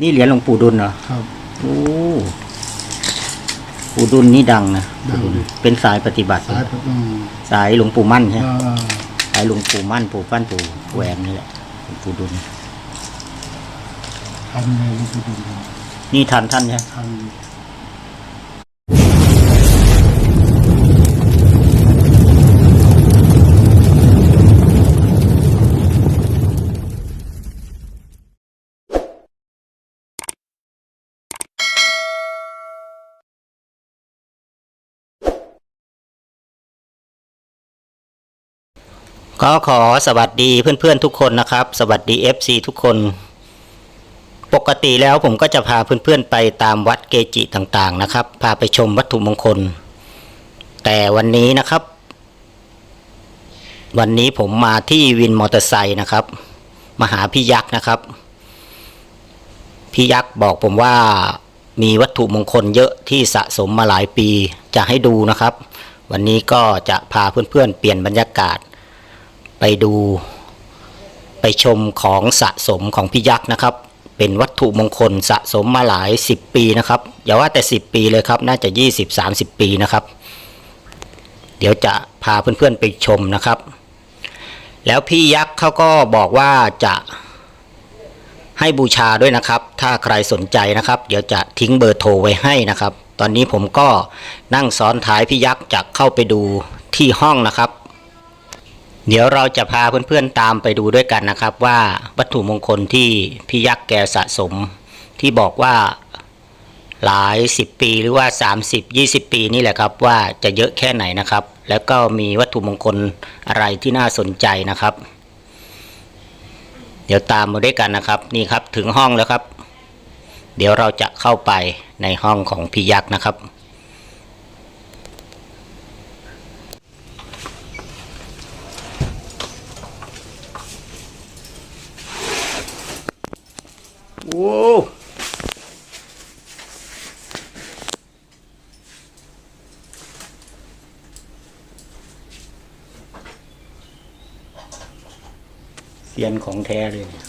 นี่เหรียญหลวงปู่ดุลเหรอครับ โอ้ปู่ดุลนี่ดังนะดัง ปู่ดุลเป็นสายปฏิบัติ สายอืมสายหลวงปู่มั่นใช่ไหมอ่าสายหลวงปู่มั่นปู่ปั้นปู่แหวนนี่แหละหลวงปู่ดุลทันเลยหลวงปู่ดุลนี่ทันท่านใช่ไหมทัน ก็ขอสวัสดีเพื่อนๆทุกคนนะครับ สวัสดี FC ทุกคน ปกติแล้วผมก็จะพาเพื่อนๆไปตามวัดเกจิต่างๆนะครับ พาไปชมวัตถุมงคล แต่วันนี้นะครับ วันนี้ผมมาที่วินมอเตอร์ไซค์นะครับมาหาพี่ยักษ์นะครับ พี่ยักษ์บอกผมว่ามีวัตถุมงคลเยอะที่สะสมมาหลายปีจะให้ดูนะครับ วันนี้ก็จะพาเพื่อนๆเปลี่ยนบรรยากาศ ไปดูไปชมของสะสมของพี่ยักษ์นะครับ เป็นวัตถุมงคลสะสมมาหลาย 10 ปีนะครับอย่าว่าแต่ 10 ปีเลยครับน่าจะ 20-30 ปีนะครับ เดี๋ยวจะพาเพื่อนๆไปชมนะครับ แล้วพี่ยักษ์เขาก็บอกว่าจะให้บูชาด้วยนะครับ ถ้าใครสนใจนะครับ เดี๋ยวจะทิ้งเบอร์โทรไว้ให้นะครับ ตอนนี้ผมก็นั่งซ้อนท้ายพี่ยักษ์จะเข้าไปดูที่ห้องนะครับ เดี๋ยวเราจะพาเพื่อนๆตามไปดูด้วยกันนะครับ ว่าวัตถุมงคลที่พี่ยักษ์แกสะสม ที่บอกว่าหลายสิบปีหรือว่า 30 20 ปีนี่แหละครับว่าจะเยอะแค่ไหนนะครับ แล้วก็มีวัตถุมงคลอะไรที่น่าสนใจนะครับ เดี๋ยวตามมาด้วยกันนะครับ นี่ครับถึงห้องแล้วครับ เดี๋ยวเราจะเข้าไปในห้องของพี่ยักษ์นะครับ โอ้เสียนของแท้เลยเนี่ย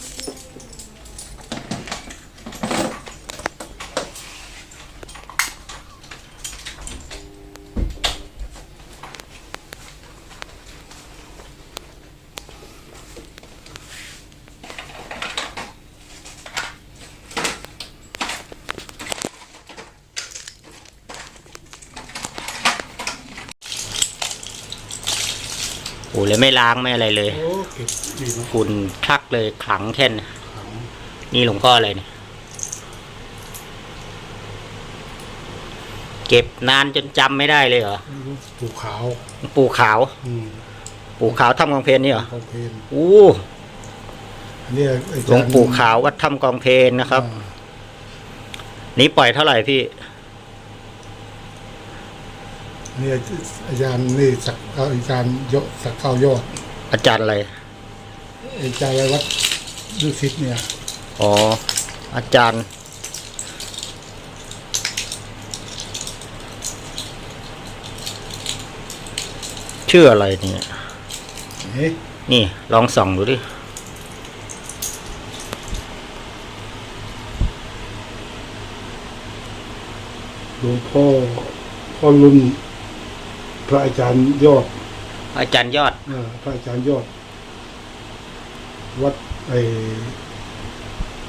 ไม่ล้างไม่อะไรเลย โอ้เก็บดีเนาะฝุ่นคลักเลยขลังแท่นขังนี่หลวงพ่ออะไรเนี่ย เก็บนานจนจำไม่ได้เลยเหรอปูขาวหลวงปู่ขาว อืมปู่ขาวทำกองเพลนนี่เหรอเขาเพนอู้อันนี้ไอ้หลวงปู่ขาววัดทำกองเพลนนะครับอ่านี่ปล่อยเท่าไหร่พี่ นี่อาจารย์นี่สักอาจารย์ยศสักเก้ายอดอาจารย์อะไร อาจารย์อะไรวัดดุสิตเนี่ย อ๋อ อาจารย์ ชื่ออะไรเนี่ยเอ๊ะนี่ลองส่องดูดิหลวงพ่อพ่อรุ่น พระอาจารย์ยอดอาจารย์ยอดเออพระอาจารย์ยอด วัดไอ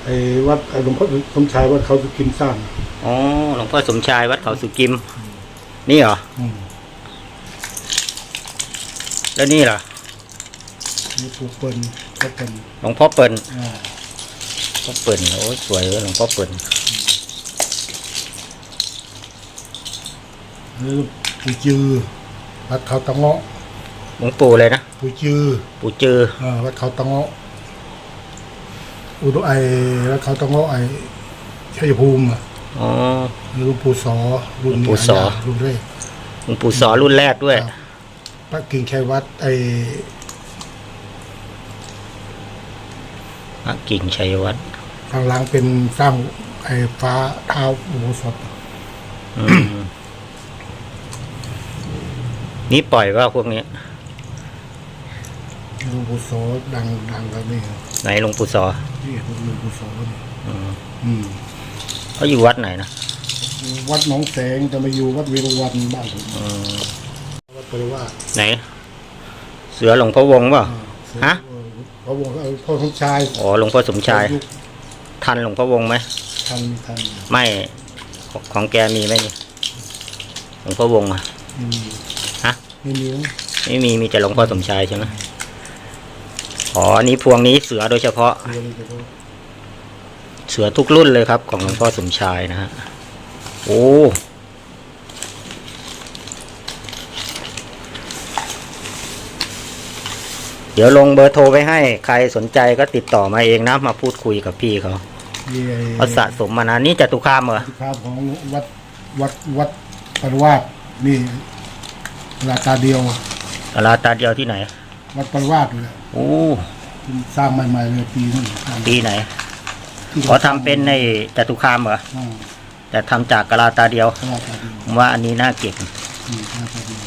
ไอวัดไอหลวงพ่อสมชายวัดเขาสุกินสร้างอ๋อหลวงพ่อสมชายวัดเขาสุกิม นี่เหรออืมแล้วนี่เหรอนี่ปูเปิ้ลก็เป็นหลวงพ่อเปิ่นอ่าพ่อเปิ่นโอ้ยสวยเลยหลวงพ่อเปิ่นหรือปูจือ วัดเขาตะเงาะหลวงปู่เลยนะปูจือปู่จืออ่าวัดเขาตะเงาะอุดไอวัดเขาตะเงาะไอชัยภูมิอะอ๋อหรือหลวงปู่สอรุ่นหลวงปู่สอ หายากรุ่นแรกหลวงปู่สอรุ่นแรกด้วย ครับพระกิ่งชัยวัดไอพระกิ่งชัยวัฒน์ข้างหล่างเป็นสร้างไอฟ้าเท้าอุโบสถอืม นี่ปล่อยว่าพวกนี้หลวงปู่โสดังดังกันนี่ไหนหลวงปู่สอนี่หลวงปู่โสนี่อืมอืมเขาอยู่วัดไหนนะวัดหนองแสงจะมาอยู่วัดเวรุวันบ้านผมอืมวัดปริวาสไหน เสือหลวงพ่อวงศ์เปล่า ฮะเออพระวงศ์เออพ่อสมชายอ๋อหลวงพ่อสมชายยุคทันหลวงพ่อวงศ์ไหมทันทันไม่ของของแกมีไหมนี่หลวงพ่อวงศ์อะไม่มีฮะ ไม่มีนะไม่มีมีแต่หลวงพ่อสมชายใช่ไหมอ๋ออันนี้พวงนี้เสือโดยเฉพาะ เรียนแต่ว่าเสือทุกรุ่นเลยครับของหลวงพ่อสมชายนะฮะ โอ้ เดี๋ยวลงเบอร์โทรไว้ให้ ใครสนใจก็ติดต่อมาเองนะ มาพูดคุยกับพี่เขามีไอ้เขาสะสมมานานนี่จตุคามเหรอที่ภาพของวัดวัดวัดปริวาสนี่เว ลาตาเดียวตลาดตาเดียวที่ไหน วัดปริวาสเลยโอ้สร้างใหม่ๆเลยปีนั้นสร้างปีไหน ที่ขอทำเป็นในจตุคามเหรอ อ่าแต่ทำจากกะลาตาเดียว ตลาดตาเดียวผมว่าอันนี้น่าเก็บ อืมตลาดตาเดียว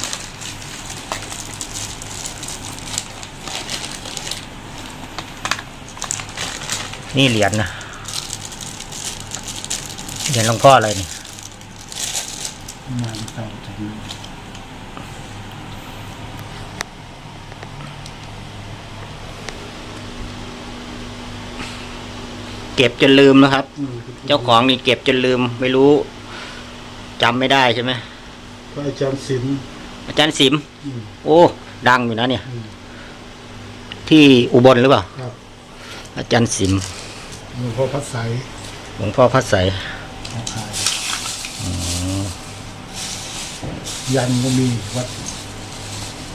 นี่เหรียญนะ เหรียญหลวงพ่ออะไรนี่ ประมาณเก่าจา เก็บจนลืมนะครับอืมเจ้าของนี่เก็บจนลืม ไม่รู้จำไม่ได้ใช่ไหมพระอาจารย์ศิลป์อาจารย์สิม อืมโอ้ ดังอยู่นะเนี่ย อืมที่อุบลหรือเปล่า ครับอาจารย์สิมหลวงพ่อพระไสยหลวงพ่อพัดใสของขายยันก็มีวัด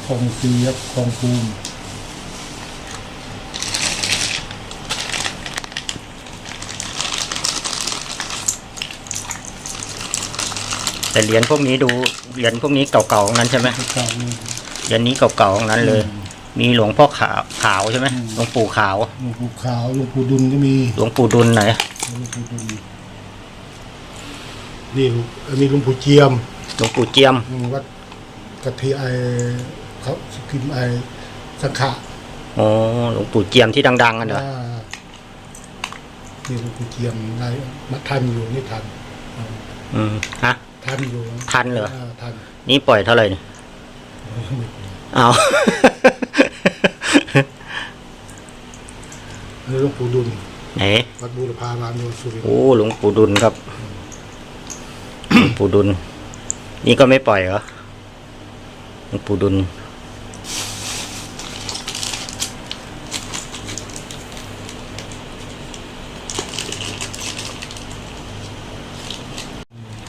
คลองเสียบคลองภูมิ แต่เหรียญพวกนี้ดูเหรียญพวกนี้เก่าๆทั้งนั้นใช่ไหมเก่าๆเลยเหรียญนี้เก่าๆทั้งนั้นเลย มีหลวงพ่อขาวขาวใช่ไหมหลวงปู่ขาว หลวงปู่ขาวหลวงปู่ดุลก็มีหลวงปู่ดุลไหนหลวงปู่ดุลนี่หลวงอันนี้หลวงปู่เจียมหลวงปู่เจียมอืมวัดกะทิไอเขาสกิมไอสังขะอ๋อหลวงปู่เจียมที่ดังๆกันเหรออ่านี่หลวงปู่เจียมนายมาทันอยู่นี่ทันอืมฮะ ทันอยู่ทันเหรอาทันนี่ปล่อยเท่าไหร่นี่เอาอันนี้หลวงปู่ดุลไหนวัดบูรพารามโยนสุรินทร์โอ้หลวงปู่ดุลครับหลวงปู่ดุล นี่ก็ไม่ปล่อยเหรอหลวงปู่ดุล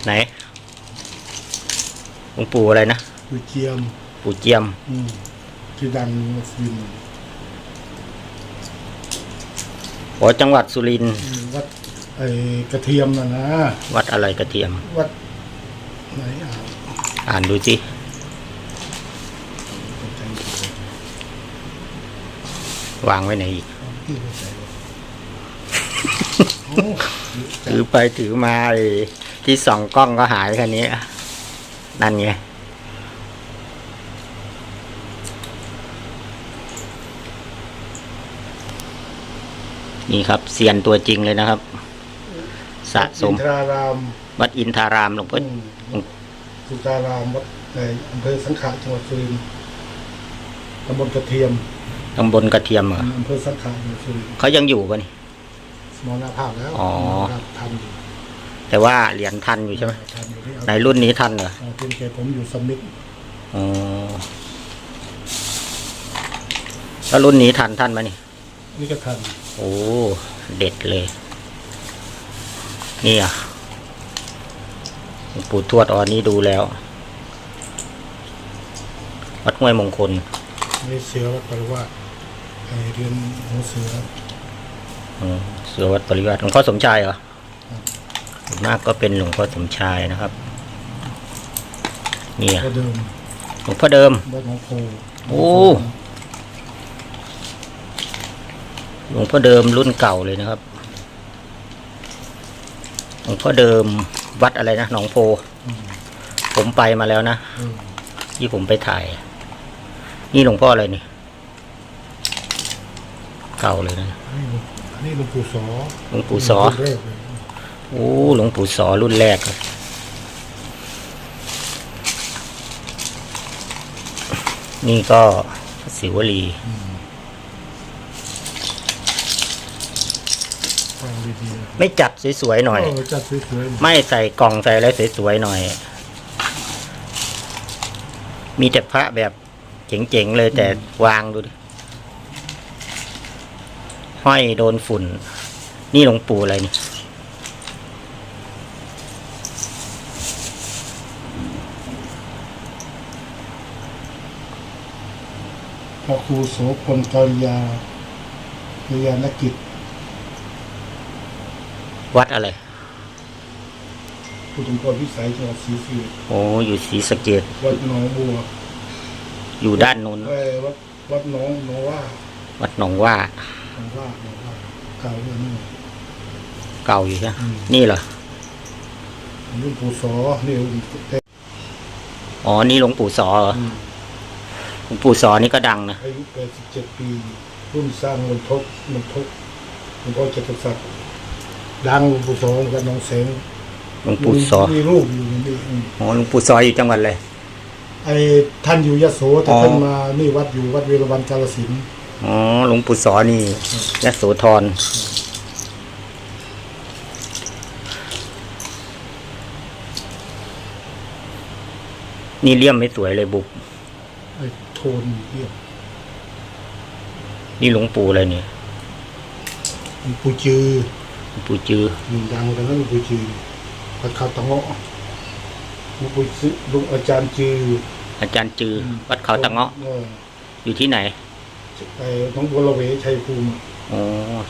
ไหนหล วงปู่อะไรนะปู่เจียม ปู่เจียม อืมที่ดังวัดสุรินทร์อ๋อจังหวัดสุรินทร์อืมวัดไอ้กระเทียมน่ะนะวัดอะไรกระเทียม วัดไหนอ่าอ่านดูสิวางไว้ไหนอีกที่ไม่ใส่เลยโอ้ถือไปถือมาไอ้ที่ส่องกล้องก็หายแค่นี้ นั่นไงนี่ครับเซียนตัวจริงเลยนะครับ สะสมอินทราราม วัดอินทารามหลวงพ่ออืมสุตารามวัดในอำเภอสังขะจังหวัดสุรินทร์ตำบลกระเทียมตำบลกระเทียมเหรออำเภอสังขะจังหวัดสุรินทร์เขายังอยู่ปะนี่มรณภาพแล้วอ๋อมรณภาพทันอยู่ แต่ว่าเหรียญทันอยู่ใช่ไหมทันอยู่ที่เอาในรุ่นนี้ทันเหรอ เอาเพียงแค่ผมอยู่สมิธอ๋อแล้วรุ่นนี้ทันท่านไหมนี่ นี่ก็ทันโอ้ เด็ดเลย นี่อะหลวงปู่ทวดอ๋อนี้ดูแล้ว วัดห้วยมงคล นี่เสือวัดปริวาสไอเรียนหัวเสือ อืมเสือวัดปริวัติหลวงพ่อสมชายเหรอส่วน มากก็เป็นหลวงพ่อสมชายนะครับนี่อะก็เดิมหลวงพ่อเดิมวัดหนองโพโอ้หลวงพ่อเดิมรุ่นเก่าเลยนะครับหลวงพ่อเดิมวัดอะไรนะหนองโพอืมผมไปมาแล้วนะเออที่ผมไปถ่าย นี่หลวงพ่ออะไรนี่เก่าเลยนะอันนี้หลวงอันนี้หลวงปู่สอหลวงปู่สอรุ่นแรกเลย โอ้หลวงปู่สอรุ่นแรกอะนี่ก็พระศิวลีฟังดีๆนะไม่จัดสวยๆหน่อยเออจัดสวยๆไม่ใส่กล่องใส่อะไรสวยๆหน่อย มีแต่พระแบบเจ๋งๆเลยแต่วางดูดิห้อยโดนฝุ่น นี่หลวงปู่อะไรนี่ ระครูโสพลกริยากิริยานกิจ วัดอะไรพุทธมพรวิสัยจังหวัดศรีสะเกษโอ้อยู่ศรีสะเกดวัดหนองบัวอยู่ด้านนู้นเอ้ยวัดวัดหนองหนองว่าวัดหนองว่าหนองว่าหนองว่าเก่าเลยนี่ เก่าอยู่ใช่ไหมอืม นี่เหรอรุ่นปู่สอนี่รุ่นเต้อ๋อนี่หลวงปู่สอเหรออืมห ลวงปู่สอนี่ก็ดังนะอายุ87ปี รุ่นสร้างมนทบมนทบหลวงพ่อเจตุศักดิ์ดังหลวงปู่สอกับน้องแสงหลวงปู่สอมีรูปอยู่นี่อืมอ๋อหลวงปู่สออยู่จังหวัดอะไรไอ้ท่านอยู่ยโสแต่อ๋อ ท่านมานี่วัดอยู่วัดเวรวันกาลสินธุ์อ๋อหลวงปู่สอนี่ยะโสธรนี่เลี่ยมไม่สวยเลยบุกไอ้ โทนเรียบนี่หลวงปู่อะไรเนี่ยหลวงปู่จือหลวงปู่จือหนึ่งดังกันแล้วหลวงปู่จือวัดเขาตะเงาะหลวงปู่จือหลวงอาจารย์จืออาจารย์จือ วัดเขาตะเงาะอออยู่ที่ไหนไอ้น้องบัวละเวชัยภูมิอ๋อ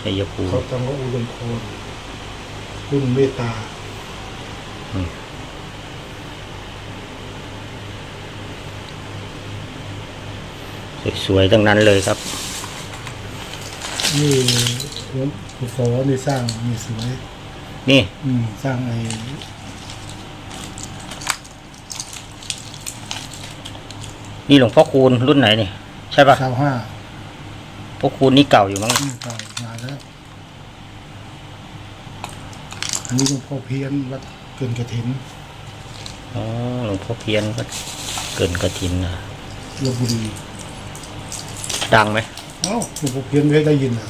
ชัยภูมิเขาตะเงาะอุดมพรรุ่นเมตตา สวยๆทั้งนั้นเลยครับ นี่หลวงปู่สอนี่สร้างนี่สวย นี่อืมสร้างไอ้นี่หลวงพ่อคูณรุ่นไหนนี่ ใช่ปะชาวห้าพ่อคูณนี่เก่าอยู่มั้งอืมเก่านานแล้ว อันนี้หลวงพ่อเพี้ยนวัดเกินกระถินอ๋อหลวงพ่อเพียนก็เกินกระถินนะลบบุรี ดังไหมเอ้าหลวงพ่อเพี้ยนไม่ได้ยินอะ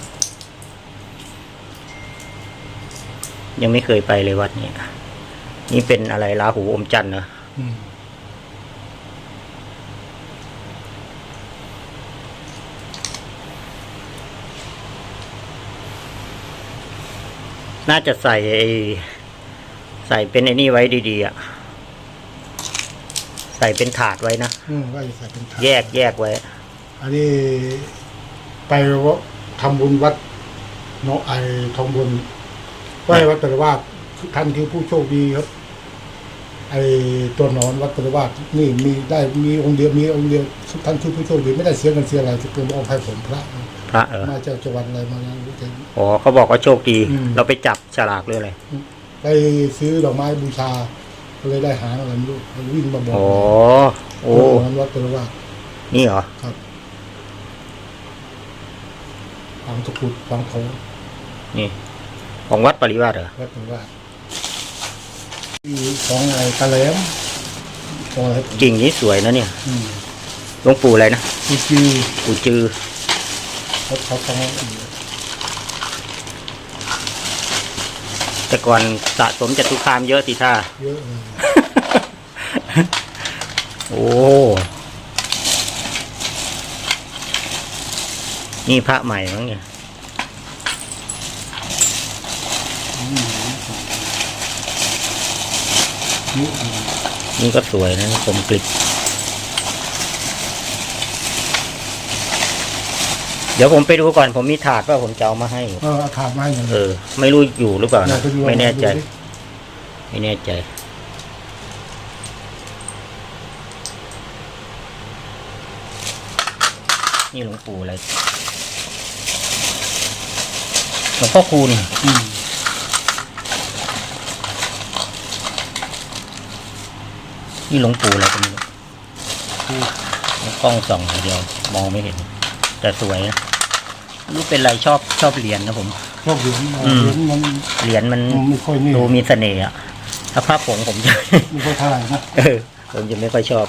ยังไม่เคยไปเลยวัดนี้นี่เป็นอะไรลาหูอมจันทร์เหรออืมน่าจะใส่ไอ้ใส่เป็นไอ้นี่ไว้ดีๆอะ ใส่เป็นถาดไว้นะอืมว่าจะใส่เป็นถาดแยกแยกไว้ อันนี้ไปว่าทำบุญวัดเนาะไอทองบุญไหว้วัดตะวาดท่านคือผู้โชคดีครับ ไอตัวหนอนวัดตะวาดนี่มีได้มีองค์เดียวมีองค์เดียวท่านคือผู้โชคดีไม่ได้เสียเงินเสียอะไรจะเป็นองค์ให้ผมพระพระเออมาจากจังหวัดอะไรมาแล้วรู้จักอ๋อเขาบอกว่าโชคดีอืมเราไปจับฉลากหรืออะไรไปซื้อดอกไม้บูชาก็เลยได้หางอะไรไม่รู้มันวิ่งมาบอกอ๋อโอ้ตัวหนอนวัดตะวาดนี่เหรอครับ ฝังตะกรุดฝังโถนี่ ของวัดปริวาสเหรอวัดตะวาดที่ของไอ้ตะแหลมปล่อยให้ผมกิ่งนี้สวยนะเนี่ยอืมหลวงปู่อะไรนะจีจีปู่จือเขาเขาต้องเอาอีกแต่ก่อนสะสมจตุคามเยอะสิท่าเยอะเลยโอ้ นี่พระใหม่มั้งเนี่ยเยอะเลยนี่ก็สวยนะผมกลิบเดี๋ยวผมไปดูก่อนผมมีถาดว่าผมจะเอามาให้เออเอาถามมาให้หน่อยเออ ไม่รู้อยู่หรือเปล่าอยานะกไปดูไม่แน่ใจดูดิไม่แน่ใจ นี่หลวงปู่อะไร หลวงพ่อคูณอืมนี่หลวงปู่อะไรกันไม่รู้กล้องส่องอย่างเดียว มองไม่เห็น แต่สวยนะไม่รู้เป็นไรชอบชอบเหรียญนะผมแกอบเหรียญอืมเหรียญมันเหรียญมันไม่ค่อยนี่ดูมีเสน่ห์อะถ้าผ้าผงผมจะไม่ค่อยเท่าไหร่นะเออผมจะไม่ค่อยชอบ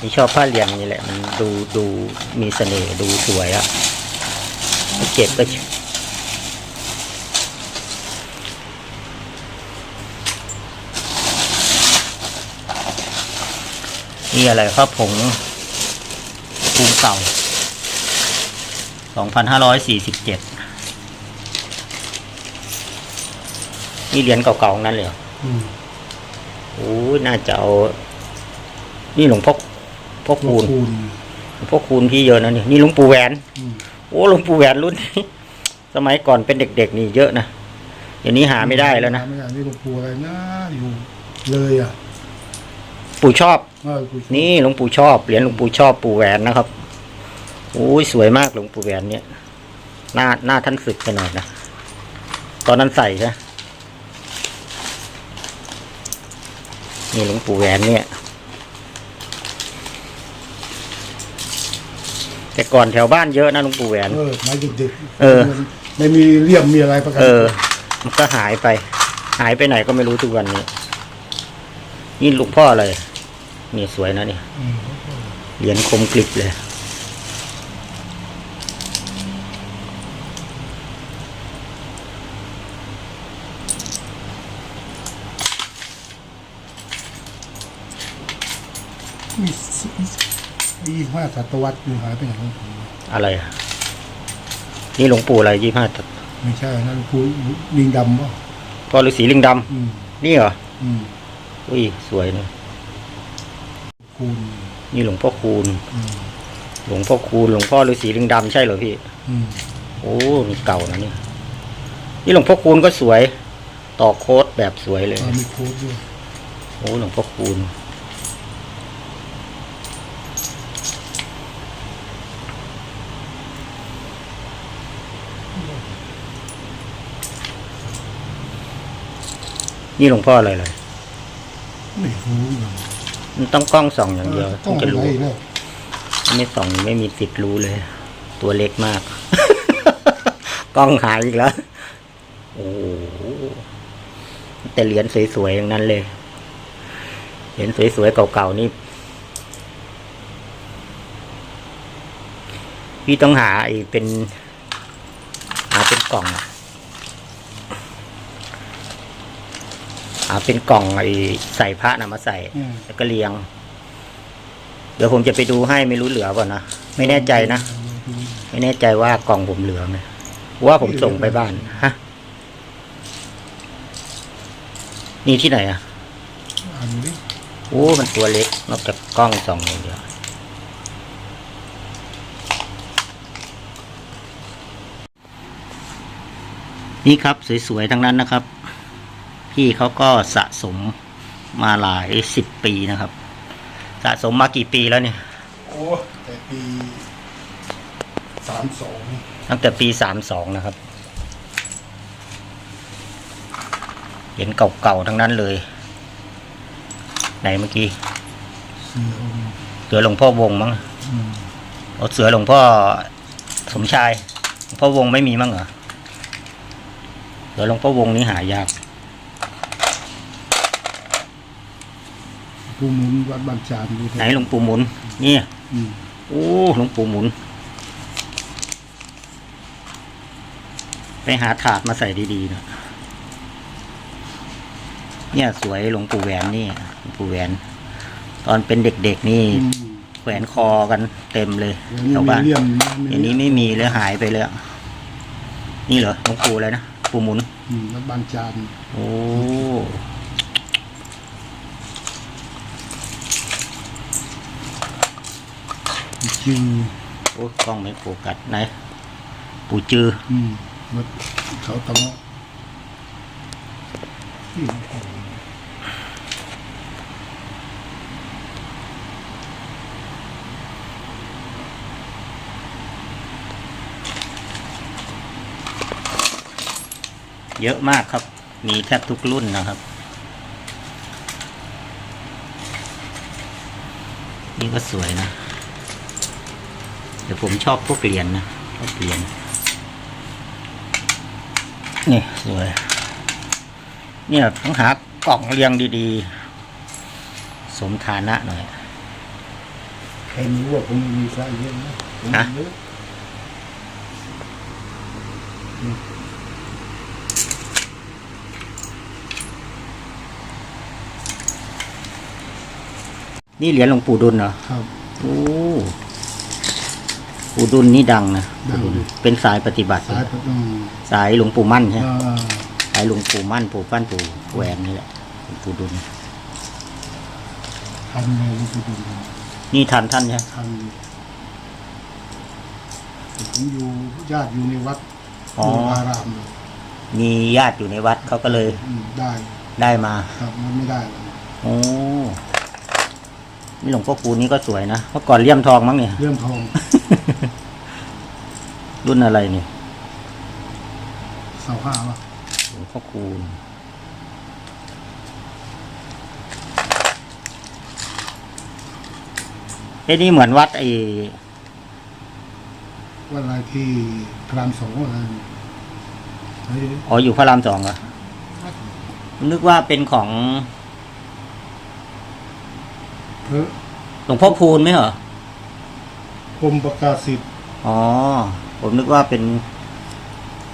นี่ชอบผ้าเหรียญนี่แหละ มันดูดูมีเสน่ห์ดูสวยอะเก็บก็ นี่อะไรผ้าผงภูมิเก่า 2,547 นี่เหรียญเก่าๆทั้งนั้นเลยเหรออืมโอ้ยน่าจะเอา นี่หลวงพ่อพ่อคูณคูณหลวงพ่อคูณพี่เยอะนะนี่นี่หลวงปู่แหวนอืมโอ้หลวงปู่แหวนรุ่นนี้สมัยก่อนเป็นเด็ก ๆ นี่เยอะนะเดี๋ยวนี้หาไม่ได้แล้วนะหาไม่ได้นี่หลวงปู่อะไรนะอยู่เลยอะ ปู่ชอบเออปู่ นี่หลวงปู่ชอบเหรียญหลวงปู่ชอบปู่แหวนนะครับโอ้ยสวยมากหลวงปู่แหวนเนี่ย หน้าหน้าท่านศึกไปหน่อยนะตอนนั้นใส่ใช่ไหมนี่หลวงปู่แหวนเนี่ย แต่ก่อนแถวบ้านเยอะนะหลวงปู่แหวน เออไม้เด็กๆเออมันไม่มีเลี่ยมมีอะไรประกันเออ มันก็หายไป หายไปไหนก็ไม่รู้ทุกวันนี้ นี่หลูกพ่ออะไร นี่สวยนะนี่มเหรียญคมกริบเลยมียี่ห้าศตวรรษอยู่หายไปไหนหลวงปู่อะไรอะนี่หลวงปู่อะไรยี่ห้าไม่ใช่นะหลวงปู่ลิงดำป่ะพ่อฤาษีลิงดอืมำนี่เหรอ อืมอุ้ย สวยนะ คูณนี่หลวงพ่อคูณ อืมหลวงพ่อคูณ หลวงพ่อฤาษีลิงดำใช่เหรอพี่ อืมโอ้นี่เก่านะนี่ นี่หลวงพ่อคูณก็สวย ต่อโค้ดแบบสวยเลย อ่ามีโค้ดด้วยโอ้หลวงพ่อคูณ นี่หลวงพ่ออะไรเลย ไม่รู้เลย มันต้องกล้องส่องอย่างเดียวต้ถึองงจะอะไรรู้เนี่ยไม่ส่องไม่มีสิทธิ์รู้เลย ตัวเล็กมาก กล้องหายอีกแล้ว โอ้โหแต่เหรียญสวยๆอย่างนั้นเลย เหรียญสวยๆเก่าๆนี่ พี่ต้องหาไอ้เป็น หาเป็นกล่องอะ หาเป็นกล่องไอ้ใส่พระนะมาใส่ อืม แล้วก็เรียง เดี๋ยวผมจะไปดูให้ไม่รู้เหลือเปล่านะไม่แน่ใจนะไม่แน่ใจว่ากล่องผมเหลือไหมว่าผมส่งไปบ้านฮะนี่ที่ไหนอะ อ่านดิโอ้มันตัวเล็ก นอกจากกล้องส่องอย่างเดียว นี่ครับ สวยๆ ทั้งนั้นนะครับ พี่เขาก็สะสมมาหลายสิบปีนะครับ สะสมมากี่ปีแล้วเนี่ย โอ้แต่ปีสามสองตั้งแต่ปีสามสองนะครับ เห็นเก่าๆทั้งนั้นเลย ไหนเมื่อกี้ เสือองค์เสือหลวงพ่อวงมั้งอืมเอาเสือหลวงพ่อสมชายหลวงพ่อวงไม่มีมั้งเหรอเสือหลวงพ่อวงนี่หายาก ผู้หมุนวัดบางจานดูเถอะไหนหลวงปู่หมุน นี่อืมโอ้หลวงปู่หมุน ไปหาถาดมาใส่ดีๆนะเนี่ยสวยหลวงปู่แหวนนี่หลวงปู่แหวน ตอนเป็นเด็กๆนี่อืมแขวนคอกันเต็มเลยเดี๋ยวแถนี้วมีบ้านเลี่ยมอันนี้ไม่มีเลยหายไปเลยอะนี่เหรอหลวงปู่อะไรนะปู่หมุน อืมวัดบางจานโอ้ จือโอ้กล้องไม่โฟกัสไหน ปู่จืออืมวัดเขาตะเงาะอืมเยอะมากครับ มีแทบทุกรุ่นนะครับ นี่ก็สวยนะ เดี๋ยวผมชอบพวกเหรียญนะพวกเหรียญนี่สวยเนี่ยต้องหากล่องเรียงดีๆ สมฐานะหน่อยใครรู้ว่าผมมีสายเย็นนะผมฮะเยอะนี่เหรียญหลวงปู่ดุลเหรอ ครับ โอ้ ปู่ดุลนี่ดังนะดังปู่ดุลเป็นสายปฏิบัติ สายประตูสายหลวงปู่มั่นใช่ไหมอ่าสายหลวงปู่มั่นปู่ฟั่นปู่แหวนนี่แหละหลวงปู่ดุลทันเลยหลวงปู่ดูลนี่ทันท่านใช่ไหมทันผมอยู่ญาติอยู่ในวัดอ๋ออยู่อารามเลยมีญาติอยู่ในวัดเขาก็เลยอืมได้ได้มาครับมันไม่ได้หรอกโอ้นี่หลวงพ่อคูณนี่ก็สวยนะเมื่อก่อนเลี่ยมทองมั้งเนี่ย เรื่องทอง รุ่นอะไรเนี่ยเสาห้าวะหลวงพ่อคูณเอ้นี่เหมือนวัดไอ้ว่าอะไรที่พระรามสองอะไรเนี่ยเฮ้ยอ๋ออยู่พระรามสองเหรอ นึกว่าเป็นของเพื่อหลวงพ่อพูนไหมเหรอ กรมประกาศสิทธิ์อ๋อ ผมนึกว่าเป็น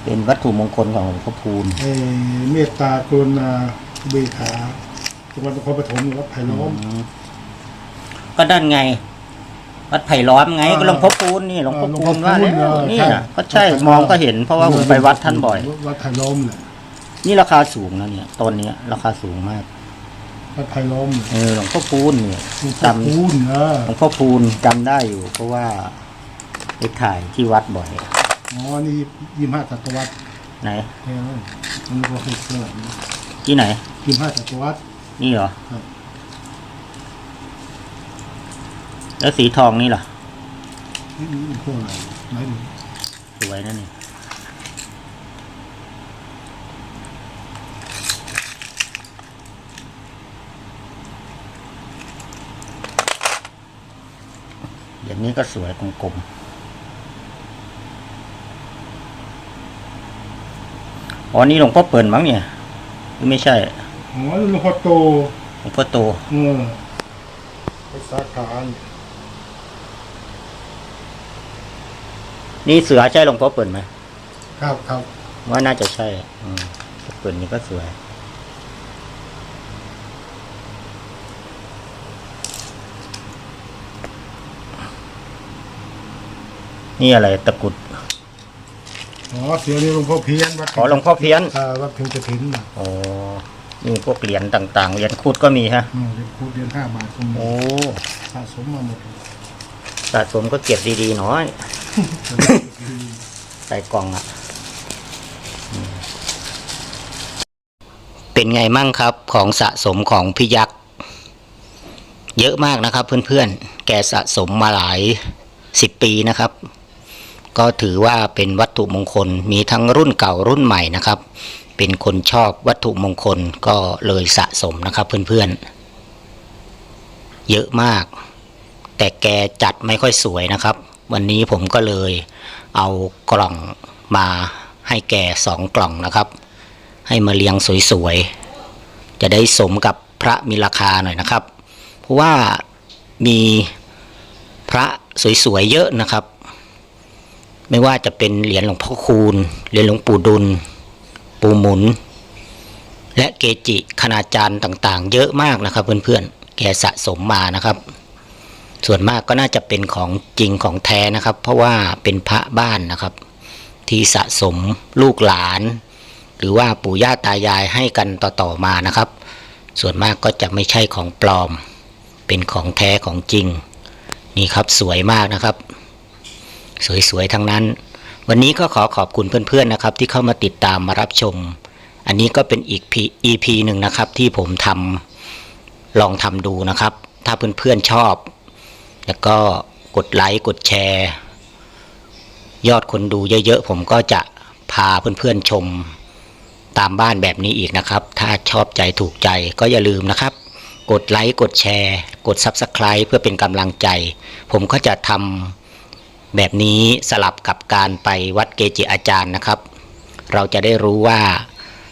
เป็นวัตถุมงคลของหลวงพ่อพูนเอ่อเมตตากรุณาเบกขาจังหวัดนครปฐมวัดไผ่ล้อมก็ด้านไง วัดไผ่ล้อมไง อ่าก็หลวงพ่อพูนนี่หลวงพ่อหลวงพูพ่อนว่าแล้วพูนเออนี่ใช่น่ะก็ใช่มองก็เห็นเพราะว่าผมไปวัดท่านบ่อย วัดไผ่ล้อมแหละนี่ราคาสูงนะเนี่ยต้นเนี้ยราคาสูงมาก วัดไผ่ล้อมเนี่ยเออหลวงพ่อพูนเนี่ยหลวงพ่อจำคูณเออหลวงพ่อพูนจำได้อยู่ เพราะว่าไปถ่ายที่วัดบ่อยอ๋อนี่ยี่ห้าศตวรรษไหนแค่นั้นมันก็ให้เสื้อที่ไหนยี่ห้าศตวรรษ นี่เหรอครับ แล้วสีทองนี่ล่ะนี่นี่พวกอะไรไหนดูสวยนะนี่ อย่างนี้ก็สวยกลมๆอ๋อนี่หลวงพ่อเปิ่นมั้งเนี่ยหรือไม่ใช่อ๋อหลวงพ่อโตหลวงพ่อโตเออภาษาการนี่เสือใช่หลวงพ่อเปิ่นไหมครับครับว่าน่าจะใช่อืมหลวงพ่อเปิ่นนี่ก็สวย นี่อะไรตะกรุดอ๋อเสียนี่หลวงพ่อเพี้ยนวัดขอหลวงพ่อเพี้ยนอ่าวัดเพ็ญจะถินน่ะอ๋อนี่พวกเหรียญต่างๆเหรียญคูดก็มีฮะอืมเรียนครูเรียนห้าบาทก็มีโอ้สะสมมาหมดเลยสะสมก็เก็บดีๆหน่อย ใส่กล่องอะอืมเป็นไงมั่งครับของสะสมของพี่ยักษ์ เยอะมากนะครับเพื่อนๆ แกสะสมมาหลายสิบปีนะครับ ก็ถือว่าเป็นวัตถุมงคลมีทั้งรุ่นเก่ารุ่นใหม่นะครับ เป็นคนชอบวัตถุมงคลก็เลยสะสมนะครับเพื่อนๆ เยอะมาก แต่แกจัดไม่ค่อยสวยนะครับ วันนี้ผมก็เลยเอากล่องมาให้แกสองกล่องนะครับ ให้มาเรียงสวยๆ จะได้สมกับพระมีราคาหน่อยนะครับ เพราะว่ามีพระสวยๆเยอะนะครับ ไม่ว่าจะเป็นเหรียญหลวงพ่อคูณ เหรียญหลวงปู่ดุล ปู่หมุน และเกจิคณาจารย์ต่างๆ เยอะมากนะครับเพื่อนๆ แกสะสมมานะครับ ส่วนมากก็น่าจะเป็นของจริงของแท้นะครับ เพราะว่าเป็นพระบ้านนะครับ ที่สะสมลูกหลาน หรือว่าปู่ย่าตายายให้กันต่อๆมานะครับ ส่วนมากก็จะไม่ใช่ของปลอม เป็นของแท้ของจริง นี่ครับสวยมากนะครับ สวยๆทั้งนั้น วันนี้ก็ขอขอบคุณเพื่อนๆนะครับ ที่เข้ามาติดตามมารับชม อันนี้ก็เป็นอีก EP หนึ่งนะครับ ที่ผมทำลองทำดูนะครับ ถ้าเพื่อนๆชอบ แล้วก็กดไลค์กดแชร์ ยอดคนดูเยอะๆผมก็จะพาเพื่อนๆชมตามบ้านแบบนี้อีกนะครับ ถ้าชอบใจถูกใจก็อย่าลืมนะครับ กดไลค์กดแชร์ กด Subscribe เพื่อเป็นกำลังใจ ผมก็จะทำ แบบนี้สลับกับการไปวัดเกจิอาจารย์นะครับ เราจะได้รู้ว่า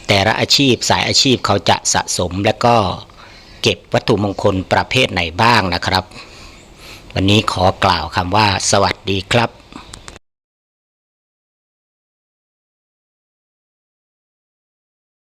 แต่ละอาชีพสายอาชีพเขาจะสะสมและก็เก็บวัตถุมงคลประเภทไหนบ้างนะครับ วันนี้ขอกล่าวคำว่า สวัสดีครับ